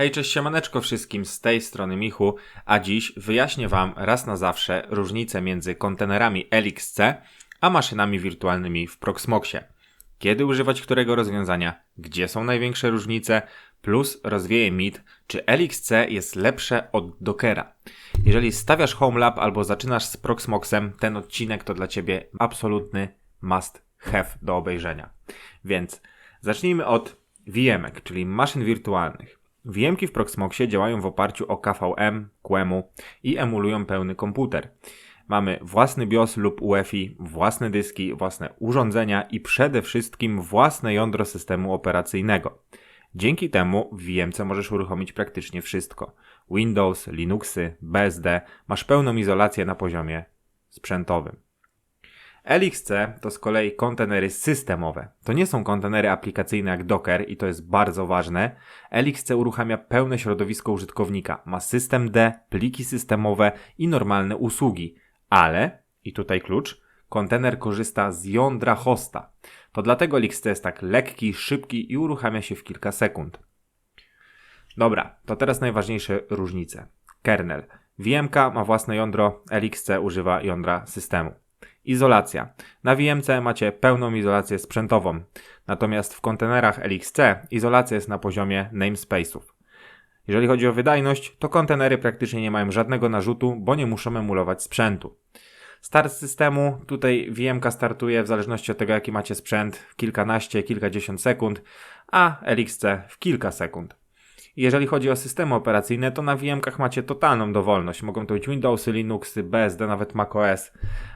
Hej, cześć siemaneczko wszystkim, z tej strony Michu, a dziś wyjaśnię Wam raz na zawsze różnicę między kontenerami LXC a maszynami wirtualnymi w Proxmoxie. Kiedy używać którego rozwiązania, gdzie są największe różnice, plus rozwieję mit, czy LXC jest lepsze od Dockera. Jeżeli stawiasz HomeLab albo zaczynasz z Proxmoxem, ten odcinek to dla Ciebie absolutny must have do obejrzenia. Więc zacznijmy od VM-ek, czyli maszyn wirtualnych. VMki w Proxmoxie działają w oparciu o KVM, QEMU i emulują pełny komputer. Mamy własny BIOS lub UEFI, własne dyski, własne urządzenia i przede wszystkim własne jądro systemu operacyjnego. Dzięki temu w VMC możesz uruchomić praktycznie wszystko. Windows, Linuxy, BSD, masz pełną izolację na poziomie sprzętowym. LXC to z kolei kontenery systemowe. To nie są kontenery aplikacyjne jak Docker i to jest bardzo ważne. LXC uruchamia pełne środowisko użytkownika. Ma system D, pliki systemowe i normalne usługi. Ale, i tutaj klucz, kontener korzysta z jądra hosta. To dlatego LXC jest tak lekki, szybki i uruchamia się w kilka sekund. Dobra, to teraz najważniejsze różnice. Kernel. VMK ma własne jądro, LXC używa jądra systemu. Izolacja. Na VMC macie pełną izolację sprzętową, natomiast w kontenerach LXC izolacja jest na poziomie namespace'ów. Jeżeli chodzi o wydajność, to kontenery praktycznie nie mają żadnego narzutu, bo nie muszą emulować sprzętu. Start systemu, tutaj VMK startuje w zależności od tego jaki macie sprzęt w kilkanaście, kilkadziesiąt sekund, a LXC w kilka sekund. Jeżeli chodzi o systemy operacyjne, to na VM-kach macie totalną dowolność. Mogą to być Windowsy, Linuxy, BSD, nawet macOS,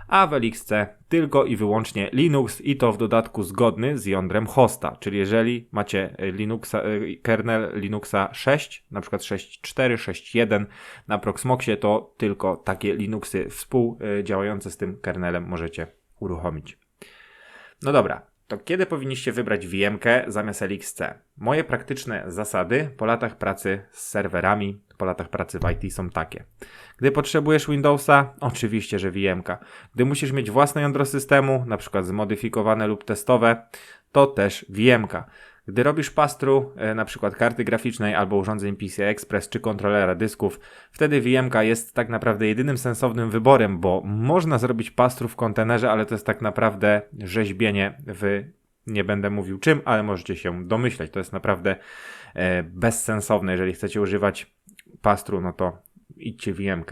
a w LXC tylko i wyłącznie Linux i to w dodatku zgodny z jądrem hosta. Czyli jeżeli macie Linuxa, e, kernel Linuxa 6, na przykład 6.4, 6.1 na Proxmoxie, to tylko takie Linuxy współdziałające z tym kernelem możecie uruchomić. No dobra, to kiedy powinniście wybrać VM-kę zamiast LXC? Moje praktyczne zasady po latach pracy z serwerami, po latach pracy w IT są takie. Gdy potrzebujesz Windowsa, oczywiście, że VM-ka. Gdy musisz mieć własne jądro systemu, na przykład zmodyfikowane lub testowe, to też VM-ka. Gdy robisz pastru, e, na przykład karty graficznej albo urządzeń PCI Express czy kontrolera dysków, wtedy VMK jest tak naprawdę jedynym sensownym wyborem, bo można zrobić pastru w kontenerze, ale to jest tak naprawdę rzeźbienie w nie będę mówił czym, ale możecie się domyśleć. To jest naprawdę e, bezsensowne. Jeżeli chcecie używać pastru, no to idźcie VMK.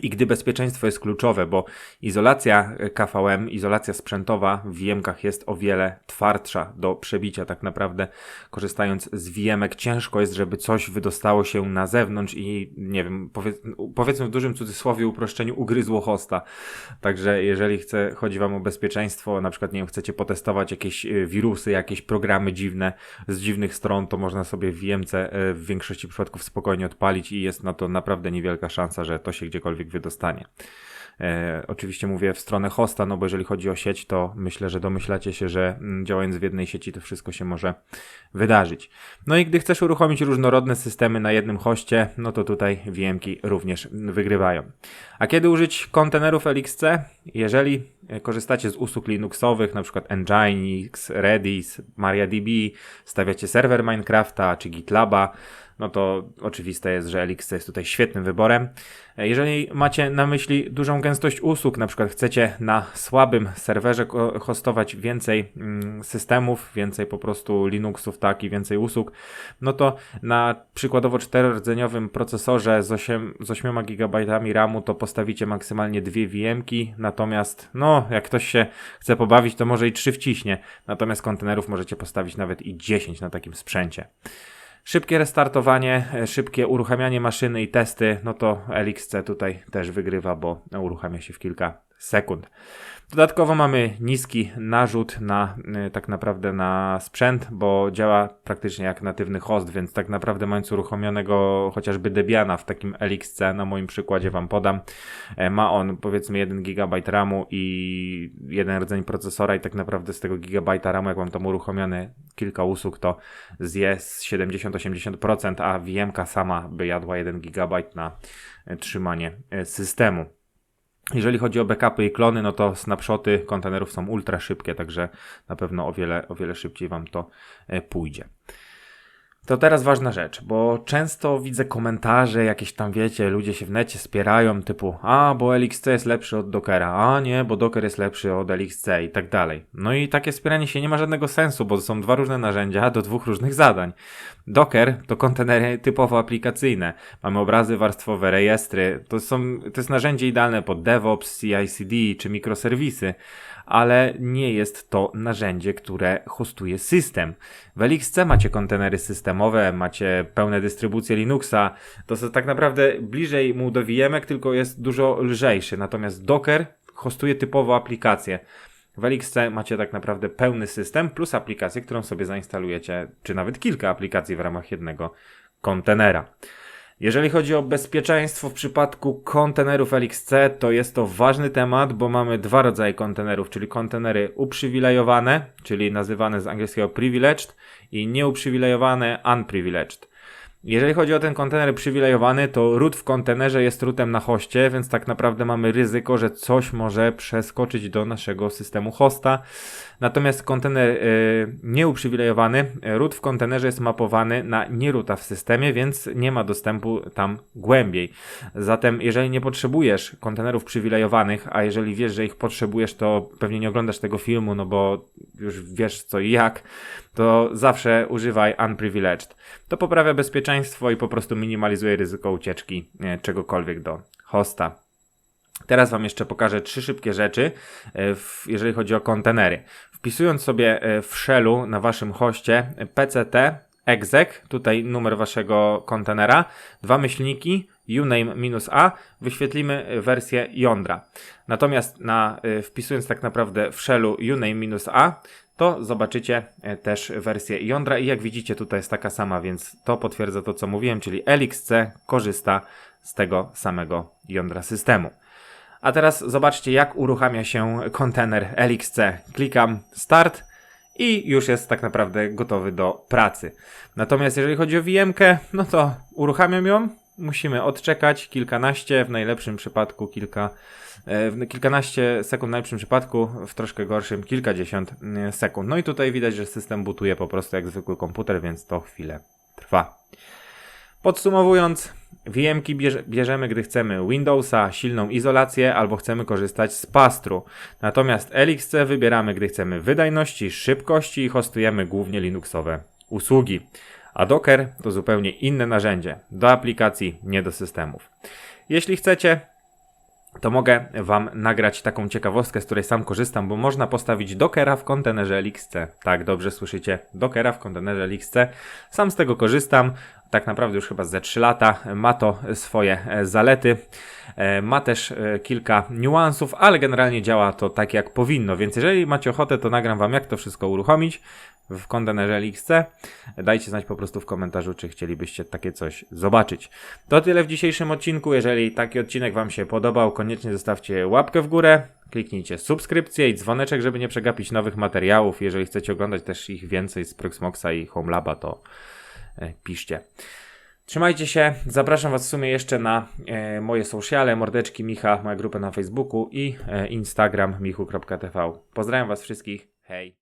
I gdy bezpieczeństwo jest kluczowe, bo izolacja KVM, izolacja sprzętowa w VM-kach jest o wiele twardsza do przebicia. Tak naprawdę, korzystając z VM-ek, ciężko jest, żeby coś wydostało się na zewnątrz i nie wiem, powiedz, powiedzmy w dużym cudzysłowie, uproszczeniu, ugryzło hosta. Także jeżeli chce, chodzi Wam o bezpieczeństwo, na przykład, nie wiem, chcecie potestować jakieś y, wirusy, jakieś programy dziwne z dziwnych stron, to można sobie w y, w większości przypadków spokojnie odpalić i jest na to naprawdę niewielka szansa, że to się gdziekolwiek cokolwiek wydostanie. E, oczywiście mówię w stronę hosta, no bo jeżeli chodzi o sieć, to myślę, że domyślacie się, że mm, działając w jednej sieci to wszystko się może wydarzyć. No i gdy chcesz uruchomić różnorodne systemy na jednym hoście, no to tutaj VMki również wygrywają. A kiedy użyć kontenerów LXC? Jeżeli e, korzystacie z usług Linuxowych, na przykład Nginx, Redis, MariaDB, stawiacie serwer Minecrafta czy GitLaba, no to oczywiste jest, że Elixir jest tutaj świetnym wyborem. Jeżeli macie na myśli dużą gęstość usług, na przykład chcecie na słabym serwerze hostować więcej mm, systemów, więcej po prostu Linuxów, tak i więcej usług, no to na przykładowo 4-rdzeniowym procesorze z 8, z 8 GB RAMu to postawicie maksymalnie dwie VM-ki, natomiast no jak ktoś się chce pobawić, to może i 3 wciśnie, natomiast kontenerów możecie postawić nawet i 10 na takim sprzęcie. Szybkie restartowanie, e, szybkie uruchamianie maszyny i testy, no to LXC tutaj też wygrywa, bo uruchamia się w kilka sekund. Dodatkowo mamy niski narzut na y, tak naprawdę na sprzęt, bo działa praktycznie jak natywny host, więc tak naprawdę mając uruchomionego chociażby Debiana w takim LXC, na moim przykładzie wam podam, e, ma on powiedzmy 1 GB RAMu i jeden rdzeń procesora i tak naprawdę z tego GB RAMu, jak mam tam uruchomione kilka usług, to zje 70-80%, a VMka sama by jadła 1 GB na trzymanie e, systemu. Jeżeli chodzi o backupy i klony, no to snapshoty kontenerów są ultra szybkie, także na pewno o wiele, o wiele szybciej Wam to e, pójdzie. To teraz ważna rzecz, bo często widzę komentarze, jakieś tam wiecie, ludzie się w necie spierają, typu a, bo LXC jest lepszy od Dockera, a nie, bo Docker jest lepszy od LXC i tak dalej. No i takie spieranie się nie ma żadnego sensu, bo to są dwa różne narzędzia do dwóch różnych zadań. Docker to kontenery typowo aplikacyjne. Mamy obrazy warstwowe, rejestry. To, są, to jest narzędzie idealne pod DevOps, CI/CD czy mikroserwisy ale nie jest to narzędzie, które hostuje system. W LXC macie kontenery systemowe, macie pełne dystrybucje Linuxa, to jest tak naprawdę bliżej mu do VMek, tylko jest dużo lżejszy, natomiast Docker hostuje typowo aplikacje. W LXC macie tak naprawdę pełny system plus aplikację, którą sobie zainstalujecie, czy nawet kilka aplikacji w ramach jednego kontenera. Jeżeli chodzi o bezpieczeństwo w przypadku kontenerów LXC, to jest to ważny temat, bo mamy dwa rodzaje kontenerów, czyli kontenery uprzywilejowane, czyli nazywane z angielskiego privileged i nieuprzywilejowane unprivileged. Jeżeli chodzi o ten kontener przywilejowany, to root w kontenerze jest rootem na hoście, więc tak naprawdę mamy ryzyko, że coś może przeskoczyć do naszego systemu hosta. Natomiast kontener y, nieuprzywilejowany, root w kontenerze jest mapowany na nieruta w systemie, więc nie ma dostępu tam głębiej. Zatem jeżeli nie potrzebujesz kontenerów przywilejowanych, a jeżeli wiesz, że ich potrzebujesz, to pewnie nie oglądasz tego filmu, no bo już wiesz co i jak, to zawsze używaj unprivileged. To poprawia bezpieczeństwo i po prostu minimalizuje ryzyko ucieczki nie, czegokolwiek do hosta. Teraz Wam jeszcze pokażę trzy szybkie rzeczy, e, jeżeli chodzi o kontenery. Wpisując sobie e, w shellu na Waszym hoście pct exec, tutaj numer Waszego kontenera, dwa myślniki, uname-a, wyświetlimy wersję jądra. Natomiast na, e, wpisując tak naprawdę w shellu uname-a, to zobaczycie też wersję jądra i jak widzicie tutaj jest taka sama, więc to potwierdza to co mówiłem, czyli LXC korzysta z tego samego jądra systemu. A teraz zobaczcie, jak uruchamia się kontener LXC. Klikam Start i już jest tak naprawdę gotowy do pracy. Natomiast jeżeli chodzi o vm no to uruchamiam ją. Musimy odczekać kilkanaście, w najlepszym przypadku kilka, e, kilkanaście sekund, w najlepszym przypadku, w troszkę gorszym kilkadziesiąt e, sekund. No i tutaj widać, że system butuje po prostu jak zwykły komputer, więc to chwilę trwa. Podsumowując, VM-ki bierzemy, gdy chcemy Windowsa, silną izolację albo chcemy korzystać z pastru. Natomiast LXC wybieramy, gdy chcemy wydajności, szybkości i hostujemy głównie Linuxowe usługi. A Docker to zupełnie inne narzędzie do aplikacji, nie do systemów. Jeśli chcecie, to mogę Wam nagrać taką ciekawostkę, z której sam korzystam, bo można postawić Dockera w kontenerze LXC. Tak, dobrze słyszycie, Dockera w kontenerze LXC. Sam z tego korzystam, tak naprawdę już chyba ze 3 lata. Ma to swoje e, zalety, e, ma też e, kilka niuansów, ale generalnie działa to tak jak powinno, więc jeżeli macie ochotę, to nagram Wam jak to wszystko uruchomić w kontenerze LXC. Dajcie znać po prostu w komentarzu, czy chcielibyście takie coś zobaczyć. To tyle w dzisiejszym odcinku. Jeżeli taki odcinek Wam się podobał, koniecznie zostawcie łapkę w górę, kliknijcie subskrypcję i dzwoneczek, żeby nie przegapić nowych materiałów. Jeżeli chcecie oglądać też ich więcej z Proxmoxa i Homelaba, to e, piszcie. Trzymajcie się. Zapraszam Was w sumie jeszcze na e, moje sociale, mordeczki Micha, moja grupa na Facebooku i e, Instagram michu.tv. Pozdrawiam Was wszystkich. Hej.